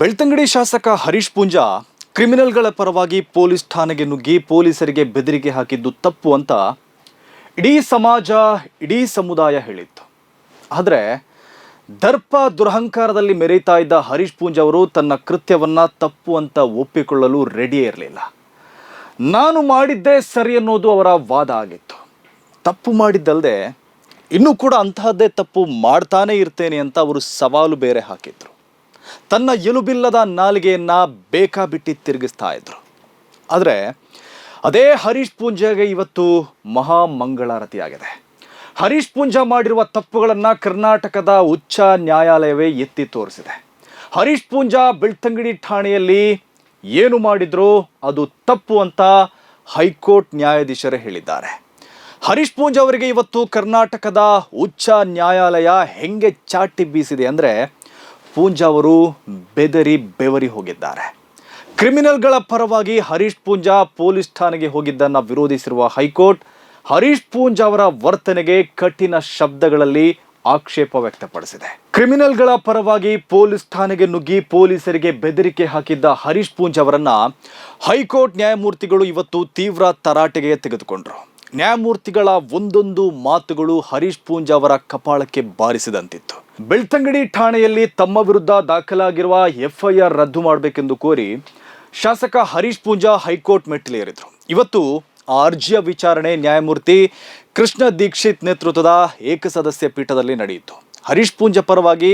ಬೆಳ್ತಂಗಡಿ ಶಾಸಕ ಹರೀಶ್ ಪೂಂಜಾ ಕ್ರಿಮಿನಲ್ಗಳ ಪರವಾಗಿ ಪೊಲೀಸ್ ಠಾಣೆಗೆ ನುಗ್ಗಿ ಪೊಲೀಸರಿಗೆ ಬೆದರಿಕೆ ಹಾಕಿದ್ದು ತಪ್ಪು ಅಂತ ಇಡೀ ಸಮಾಜ, ಇಡೀ ಸಮುದಾಯ ಹೇಳಿತ್ತು. ಆದರೆ ದರ್ಪ ದುರಹಂಕಾರದಲ್ಲಿ ಮೆರೀತಾ ಇದ್ದ ಹರೀಶ್ ಪೂಂಜಾ ಅವರು ತನ್ನ ಕೃತ್ಯವನ್ನ ತಪ್ಪು ಅಂತ ಒಪ್ಪಿಕೊಳ್ಳಲು ರೆಡಿಯೇ ಇರಲಿಲ್ಲ. ನಾನು ಮಾಡಿದ್ದೇ ಸರಿ ಅನ್ನೋದು ಅವರ ವಾದ ಆಗಿತ್ತು. ತಪ್ಪು ಮಾಡಿದ್ದಲ್ಲದೆ ಇನ್ನೂ ಕೂಡ ಅಂತಹದ್ದೇ ತಪ್ಪು ಮಾಡ್ತಾನೇ ಇರ್ತೇನೆ ಅಂತ ಅವರು ಸವಾಲು ಬೇರೆ ಹಾಕಿದ್ರು. ತನ್ನ ಎಲುಬಿಲ್ಲದ ನಾಲಿಗೆಯನ್ನ ಬೇಕಾಬಿಟ್ಟಿ ತಿರುಗಿಸ್ತಾ ಇದ್ರು. ಆದರೆ ಅದೇ ಹರೀಶ್ ಪೂಂಜಾಗೆ ಇವತ್ತು ಮಹಾ ಮಂಗಳಾರತಿಯಾಗಿದೆ. ಹರೀಶ್ ಪೂಂಜಾ ಮಾಡಿರುವ ತಪ್ಪುಗಳನ್ನು ಕರ್ನಾಟಕದ ಉಚ್ಚ ನ್ಯಾಯಾಲಯವೇ ಎತ್ತಿ ತೋರಿಸಿದೆ. ಹರೀಶ್ ಪೂಂಜಾ ಬೆಳ್ತಂಗಡಿ ಠಾಣೆಯಲ್ಲಿ ಏನು ಮಾಡಿದ್ರು ಅದು ತಪ್ಪು ಅಂತ ಹೈಕೋರ್ಟ್ ನ್ಯಾಯಾಧೀಶರೇ ಹೇಳಿದ್ದಾರೆ. ಹರೀಶ್ ಪೂಂಜಾ ಅವರಿಗೆ ಇವತ್ತು ಕರ್ನಾಟಕದ ಉಚ್ಚ ನ್ಯಾಯಾಲಯ ಹೆಂಗೆ ಚಾಟಿ ಬೀಸಿದೆ ಅಂದರೆ ಪೂಂಜಾ ಅವರು ಬೆದರಿ ಬೆವರಿ ಹೋಗಿದ್ದಾರೆ. ಕ್ರಿಮಿನಲ್ಗಳ ಪರವಾಗಿ ಹರೀಶ್ ಪೂಂಜಾ ಪೊಲೀಸ್ ಠಾಣೆಗೆ ಹೋಗಿದ್ದನ್ನು ವಿರೋಧಿಸಿರುವ ಹೈಕೋರ್ಟ್, ಹರೀಶ್ ಪೂಂಜಾ ಅವರ ವರ್ತನೆಗೆ ಕಠಿಣ ಶಬ್ದಗಳಲ್ಲಿ ಆಕ್ಷೇಪ ವ್ಯಕ್ತಪಡಿಸಿದೆ. ಕ್ರಿಮಿನಲ್ಗಳ ಪರವಾಗಿ ಪೊಲೀಸ್ ಠಾಣೆಗೆ ನುಗ್ಗಿ ಪೊಲೀಸರಿಗೆ ಬೆದರಿಕೆ ಹಾಕಿದ್ದ ಹರೀಶ್ ಪೂಂಜ್ ಅವರನ್ನ ಹೈಕೋರ್ಟ್ ನ್ಯಾಯಮೂರ್ತಿಗಳು ಇವತ್ತು ತೀವ್ರ ತರಾಟೆಗೆ ತೆಗೆದುಕೊಂಡರು. ನ್ಯಾಯಮೂರ್ತಿಗಳ ಒಂದೊಂದು ಮಾತುಗಳು ಹರೀಶ್ ಪೂಂಜ್ ಅವರ ಕಪಾಳಕ್ಕೆ ಬಾರಿಸಿದಂತಿತ್ತು. ಬೆಳ್ತಂಗಡಿ ಠಾಣೆಯಲ್ಲಿ ತಮ್ಮ ವಿರುದ್ಧ ದಾಖಲಾಗಿರುವ ಎಫ್ಐಆರ್ ರದ್ದು ಮಾಡಬೇಕೆಂದು ಕೋರಿ ಶಾಸಕ ಹರೀಶ್ ಪೂಂಜಾ ಹೈಕೋರ್ಟ್ ಮೆಟ್ಟಿಲೇರಿದ್ರು. ಇವತ್ತು ಆ ಅರ್ಜಿಯ ವಿಚಾರಣೆ ನ್ಯಾಯಮೂರ್ತಿ ಕೃಷ್ಣ ದೀಕ್ಷಿತ್ ನೇತೃತ್ವದ ಏಕಸದಸ್ಯ ಪೀಠದಲ್ಲಿ ನಡೆಯಿತು. ಹರೀಶ್ ಪೂಂಜಾ ಪರವಾಗಿ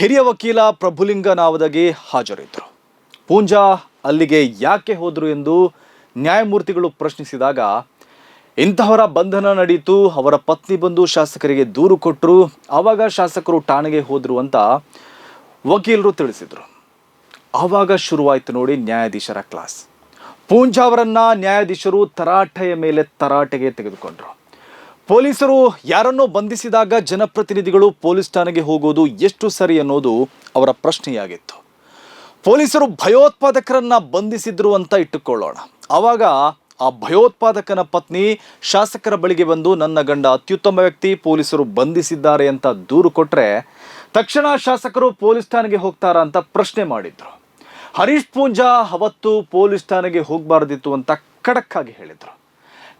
ಹಿರಿಯ ವಕೀಲ ಪ್ರಭುಲಿಂಗ ನಾವದಗಿ ಹಾಜರಿದ್ದರು ಪೂಂಜಾ ಅಲ್ಲಿಗೆ ಯಾಕೆ ಹೋದರು ಎಂದು ನ್ಯಾಯಮೂರ್ತಿಗಳು ಪ್ರಶ್ನಿಸಿದಾಗ ಇಂತಹವರ ಬಂಧನ ನಡೀತು, ಅವರ ಪತ್ನಿ ಬಂದು ಶಾಸಕರಿಗೆ ದೂರು ಕೊಟ್ಟರು ಆವಾಗ ಶಾಸಕರು ಠಾಣೆಗೆ ಹೋದರು ಅಂತ ವಕೀಲರು ತಿಳಿಸಿದರು. ಆವಾಗ ಶುರುವಾಯಿತು ನೋಡಿ ನ್ಯಾಯಾಧೀಶರ ಕ್ಲಾಸ್. ಪೂಂಜಾ ಅವರನ್ನ ನ್ಯಾಯಾಧೀಶರು ತರಾಟೆಯ ಮೇಲೆ ತರಾಟೆಗೆ ತೆಗೆದುಕೊಂಡರು. ಪೊಲೀಸರು ಯಾರನ್ನೋ ಬಂಧಿಸಿದಾಗ ಜನಪ್ರತಿನಿಧಿಗಳು ಪೊಲೀಸ್ ಠಾಣೆಗೆ ಹೋಗೋದು ಎಷ್ಟು ಸರಿ ಅನ್ನೋದು ಅವರ ಪ್ರಶ್ನೆಯಾಗಿತ್ತು. ಪೊಲೀಸರು ಭಯೋತ್ಪಾದಕರನ್ನ ಬಂಧಿಸಿದ್ರು ಅಂತ ಇಟ್ಟುಕೊಳ್ಳೋಣ. ಆವಾಗ ಆ ಭಯೋತ್ಪಾದಕನ ಪತ್ನಿ ಶಾಸಕರ ಬಳಿಗೆ ಬಂದು ನನ್ನ ಗಂಡ ಅತ್ಯುತ್ತಮ ವ್ಯಕ್ತಿ ಪೊಲೀಸರು ಬಂಧಿಸಿದ್ದಾರೆ ಅಂತ ದೂರು ಕೊಟ್ಟರೆ ತಕ್ಷಣ ಶಾಸಕರು ಪೊಲೀಸ್ ಠಾಣೆಗೆ ಹೋಗ್ತಾರಾ ಅಂತ ಪ್ರಶ್ನೆ ಮಾಡಿದ್ರು. ಹರೀಶ್ ಪೂಂಜಾ ಅವತ್ತು ಪೊಲೀಸ್ ಠಾಣೆಗೆ ಹೋಗಬಾರ್ದಿತ್ತು ಅಂತ ಖಡಕ್ ಆಗಿ ಹೇಳಿದ್ರು.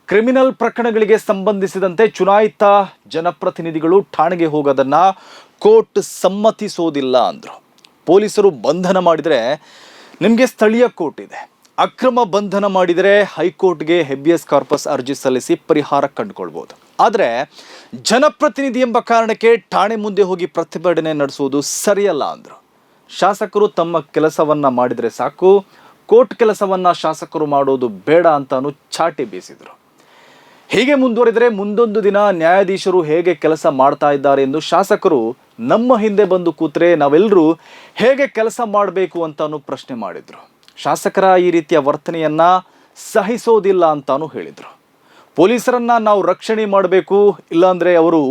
ಕ್ರಿಮಿನಲ್ ಪ್ರಕರಣಗಳಿಗೆ ಸಂಬಂಧಿಸಿದಂತೆ ಚುನಾಯಿತ ಜನಪ್ರತಿನಿಧಿಗಳು ಠಾಣೆಗೆ ಹೋಗೋದನ್ನ ಕೋರ್ಟ್ ಸಮ್ಮತಿಸೋದಿಲ್ಲ ಅಂದ್ರು. ಪೊಲೀಸರು ಬಂಧನ ಮಾಡಿದರೆ ನಿಮಗೆ ಸ್ಥಳೀಯ ಕೋರ್ಟ್ ಇದೆ. ಅಕ್ರಮ ಬಂಧನ ಮಾಡಿದರೆ ಹೈಕೋರ್ಟ್ಗೆ ಹೆಬಿಯಸ್ ಕಾರ್ಪಸ್ ಅರ್ಜಿ ಸಲ್ಲಿಸಿ ಪರಿಹಾರ ಕಂಡುಕೊಳ್ಬೋದು. ಆದರೆ ಜನಪ್ರತಿನಿಧಿ ಎಂಬ ಕಾರಣಕ್ಕೆ ಠಾಣೆ ಮುಂದೆ ಹೋಗಿ ಪ್ರತಿಭಟನೆ ನಡೆಸುವುದು ಸರಿಯಲ್ಲ ಅಂದರು. ಶಾಸಕರು ತಮ್ಮ ಕೆಲಸವನ್ನ ಮಾಡಿದರೆ ಸಾಕು, ಕೋರ್ಟ್ ಕೆಲಸವನ್ನ ಶಾಸಕರು ಮಾಡೋದು ಬೇಡ ಅಂತಾನು ಚಾಟಿ ಬೀಸಿದರು. ಹೀಗೆ ಮುಂದುವರಿದರೆ ಮುಂದೊಂದು ದಿನ ನ್ಯಾಯಾಧೀಶರು ಹೇಗೆ ಕೆಲಸ ಮಾಡ್ತಾ ಇದ್ದಾರೆ ಎಂದು ಶಾಸಕರು ನಮ್ಮ ಹಿಂದೆ ಬಂದು ಕೂತ್ರೆ ನಾವೆಲ್ಲರೂ ಹೇಗೆ ಕೆಲಸ ಮಾಡಬೇಕು ಅಂತಾನು ಪ್ರಶ್ನೆ ಮಾಡಿದ್ರು. ಶಾಸಕರ ಈ ರೀತಿಯ ವರ್ತನೆಯನ್ನ ಸಹಿಸೋದಿಲ್ಲ ಅಂತಾನು ಹೇಳಿದರು. ಪೊಲೀಸರನ್ನ ನಾವು ರಕ್ಷಣೆ ಮಾಡಬೇಕು, ಇಲ್ಲಾಂದ್ರೆ ಅವರು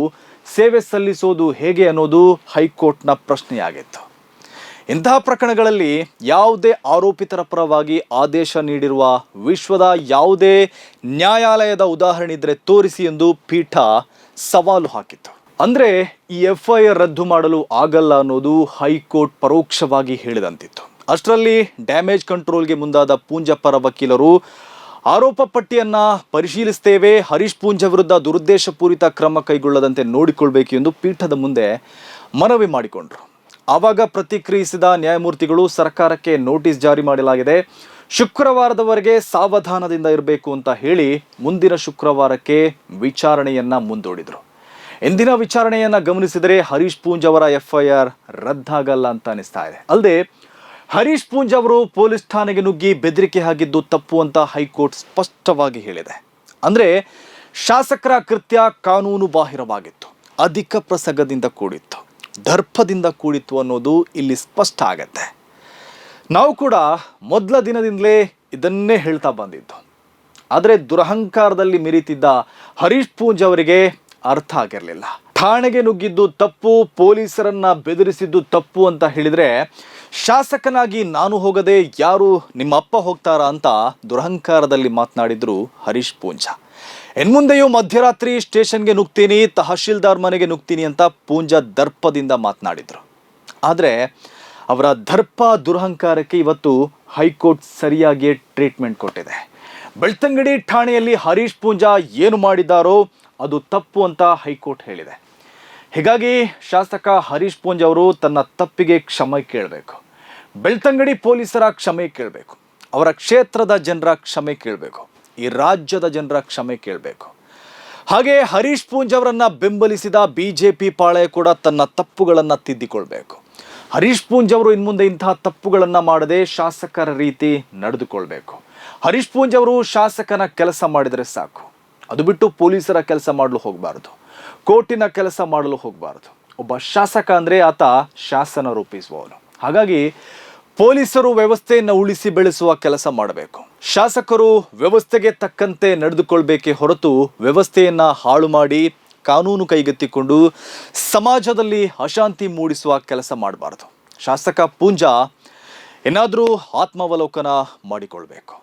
ಸೇವೆ ಸಲ್ಲಿಸೋದು ಹೇಗೆ ಅನ್ನೋದು ಹೈಕೋರ್ಟ್ನ ಪ್ರಶ್ನೆಯಾಗಿತ್ತು. ಇಂತಹ ಪ್ರಕರಣಗಳಲ್ಲಿ ಯಾವುದೇ ಆರೋಪಿತರ ಪರವಾಗಿ ಆದೇಶ ನೀಡಿರುವ ವಿಶ್ವದ ಯಾವುದೇ ನ್ಯಾಯಾಲಯದ ಉದಾಹರಣೆ ಇದ್ರೆ ತೋರಿಸಿ ಎಂದು ಪೀಠ ಸವಾಲು ಹಾಕಿತ್ತು. ಅಂದ್ರೆ ಈ ಎಫ್ಐಆರ್ ರದ್ದು ಮಾಡಲು ಆಗಲ್ಲ ಅನ್ನೋದು ಹೈಕೋರ್ಟ್ ಪರೋಕ್ಷವಾಗಿ ಹೇಳಿದಂತಿತ್ತು. ಅಷ್ಟರಲ್ಲಿ ಡ್ಯಾಮೇಜ್ ಕಂಟ್ರೋಲ್ಗೆ ಮುಂದಾದ ಪೂಂಜಪ್ಪರ ವಕೀಲರು, ಆರೋಪ ಪಟ್ಟಿಯನ್ನ ಪರಿಶೀಲಿಸ್ತೇವೆ, ಹರೀಶ್ ಪೂಂಜ ವಿರುದ್ಧ ದುರುದ್ದೇಶಪೂರಿತ ಕ್ರಮ ಕೈಗೊಳ್ಳದಂತೆ ನೋಡಿಕೊಳ್ಬೇಕು ಎಂದು ಪೀಠದ ಮುಂದೆ ಮನವಿ ಮಾಡಿಕೊಂಡ್ರು. ಆವಾಗ ಪ್ರತಿಕ್ರಿಯಿಸಿದ ನ್ಯಾಯಮೂರ್ತಿಗಳು ಸರ್ಕಾರಕ್ಕೆ ನೋಟಿಸ್ ಜಾರಿ ಮಾಡಲಾಗಿದೆ. ಶುಕ್ರವಾರದವರೆಗೆ ಸಾವಧಾನದಿಂದ ಇರಬೇಕು ಅಂತ ಹೇಳಿ ಮುಂದಿನ ಶುಕ್ರವಾರಕ್ಕೆ ವಿಚಾರಣೆಯನ್ನ ಮುಂದೂಡಿದರು. ಎಂದಿನ ವಿಚಾರಣೆಯನ್ನ ಗಮನಿಸಿದರೆ ಹರೀಶ್ ಪೂಂಜ್ ಅವರ ಎಫ್ಐಆರ್ ರದ್ದಾಗಲ್ಲ ಅಂತ ಅನಿಸ್ತಾ ಇದೆ. ಅಲ್ಲದೆ ಹರೀಶ್ ಪೂಂಜ್ ಅವರು ಪೊಲೀಸ್ ಠಾಣೆಗೆ ನುಗ್ಗಿ ಬೆದರಿಕೆ ಹಾಕಿದ್ದು ತಪ್ಪು ಅಂತ ಹೈಕೋರ್ಟ್ ಸ್ಪಷ್ಟವಾಗಿ ಹೇಳಿದೆ. ಅಂದ್ರೆ ಶಾಸಕರ ಕೃತ್ಯ ಕಾನೂನು ಬಾಹಿರವಾಗಿತ್ತು. ಅಧಿಕ ಪ್ರಸಂಗದಿಂದ ಕೂಡಿತ್ತು. ದರ್ಪದಿಂದ ಕೂಡಿತ್ತು ಅನ್ನೋದು ಇಲ್ಲಿ ಸ್ಪಷ್ಟ ಆಗತ್ತೆ. ನಾವು ಕೂಡ ಮೊದಲ ದಿನದಿಂದಲೇ ಇದನ್ನೇ ಹೇಳ್ತಾ ಬಂದಿದ್ದು. ಆದರೆ ದುರಹಂಕಾರದಲ್ಲಿ ಮಿರಿತಿದ್ದ ಹರೀಶ್ ಪೂಂಜ್ ಅವರಿಗೆ ಅರ್ಥ ಆಗಿರಲಿಲ್ಲ. ಠಾಣೆಗೆ ನುಗ್ಗಿದ್ದು ತಪ್ಪು, ಪೊಲೀಸರನ್ನ ಬೆದರಿಸಿದ್ದು ತಪ್ಪು ಅಂತ ಹೇಳಿದ್ರೆ ಶಾಸಕನಾಗಿ ನಾನು ಹೋಗದೆ ಯಾರು ನಿಮ್ಮ ಅಪ್ಪ ಹೋಗ್ತಾರಾ ಅಂತ ದುರಹಂಕಾರದಲ್ಲಿ ಮಾತನಾಡಿದ್ರು ಹರೀಶ್ ಪೂಂಜಾ. ಇನ್ಮುಂದೆಯೂ ಮಧ್ಯರಾತ್ರಿ ಸ್ಟೇಷನ್ಗೆ ನುಗ್ತೀನಿ, ತಹಶೀಲ್ದಾರ್ ಮನೆಗೆ ನುಗ್ತೀನಿ ಅಂತ ಪೂಂಜಾ ದರ್ಪದಿಂದ ಮಾತನಾಡಿದ್ರು. ಆದರೆ ಅವರ ದರ್ಪ ದುರಹಂಕಾರಕ್ಕೆ ಇವತ್ತು ಹೈಕೋರ್ಟ್ ಸರಿಯಾಗಿ ಟ್ರೀಟ್ಮೆಂಟ್ ಕೊಟ್ಟಿದೆ. ಬೆಳ್ತಂಗಡಿ ಠಾಣೆಯಲ್ಲಿ ಹರೀಶ್ ಪೂಂಜಾ ಏನು ಮಾಡಿದ್ದಾರೋ ಅದು ತಪ್ಪು ಅಂತ ಹೈಕೋರ್ಟ್ ಹೇಳಿದೆ. ಹೀಗಾಗಿ ಶಾಸಕ ಹರೀಶ್ ಪೂಂಜ್ ಅವರು ತನ್ನ ತಪ್ಪಿಗೆ ಕ್ಷಮೆ ಕೇಳಬೇಕು. ಬೆಳ್ತಂಗಡಿ ಪೊಲೀಸರ ಕ್ಷಮೆ ಕೇಳಬೇಕು. ಅವರ ಕ್ಷೇತ್ರದ ಜನರ ಕ್ಷಮೆ ಕೇಳಬೇಕು. ಈ ರಾಜ್ಯದ ಜನರ ಕ್ಷಮೆ ಕೇಳಬೇಕು. ಹಾಗೆ ಹರೀಶ್ ಪೂಂಜ್ ಅವರನ್ನು ಬೆಂಬಲಿಸಿದ ಪಿ ಪಾಳೇಯ ಕೂಡ ತನ್ನ ತಪ್ಪುಗಳನ್ನು ತಿದ್ದಿಕೊಳ್ಬೇಕು. ಹರೀಶ್ ಪೂಂಜ್ ಅವರು ಇನ್ಮುಂದೆ ಇಂತಹ ತಪ್ಪುಗಳನ್ನು ಮಾಡದೆ ಶಾಸಕರ ರೀತಿ ನಡೆದುಕೊಳ್ಬೇಕು. ಹರೀಶ್ ಪೂಂಜ್ ಅವರು ಶಾಸಕನ ಕೆಲಸ ಮಾಡಿದರೆ ಸಾಕು. ಅದು ಬಿಟ್ಟು ಪೊಲೀಸರ ಕೆಲಸ ಮಾಡಲು ಹೋಗಬಾರದು. ಕೋರ್ಟಿನ ಕೆಲಸ ಮಾಡಲು ಹೋಗಬಾರದು. ಒಬ್ಬ ಶಾಸಕ ಅಂದರೆ ಆತ ಶಾಸನ ರೂಪಿಸುವವನು ಹಾಗಾಗಿ ಪೊಲೀಸರು ವ್ಯವಸ್ಥೆಯನ್ನು ಉಳಿಸಿ ಬೆಳೆಸುವ ಕೆಲಸ ಮಾಡಬೇಕು. ಶಾಸಕರು ವ್ಯವಸ್ಥೆಗೆ ತಕ್ಕಂತೆ ನಡೆದುಕೊಳ್ಬೇಕೇ ಹೊರತು ವ್ಯವಸ್ಥೆಯನ್ನು ಹಾಳು ಮಾಡಿ ಕಾನೂನು ಕೈಗೆತ್ತಿಕೊಂಡು ಸಮಾಜದಲ್ಲಿ ಅಶಾಂತಿ ಮೂಡಿಸುವ ಕೆಲಸ ಮಾಡಬಾರದು. ಶಾಸಕ ಪೂಂಜಾ ಏನಾದರೂ ಆತ್ಮಾವಲೋಕನ ಮಾಡಿಕೊಳ್ಬೇಕು.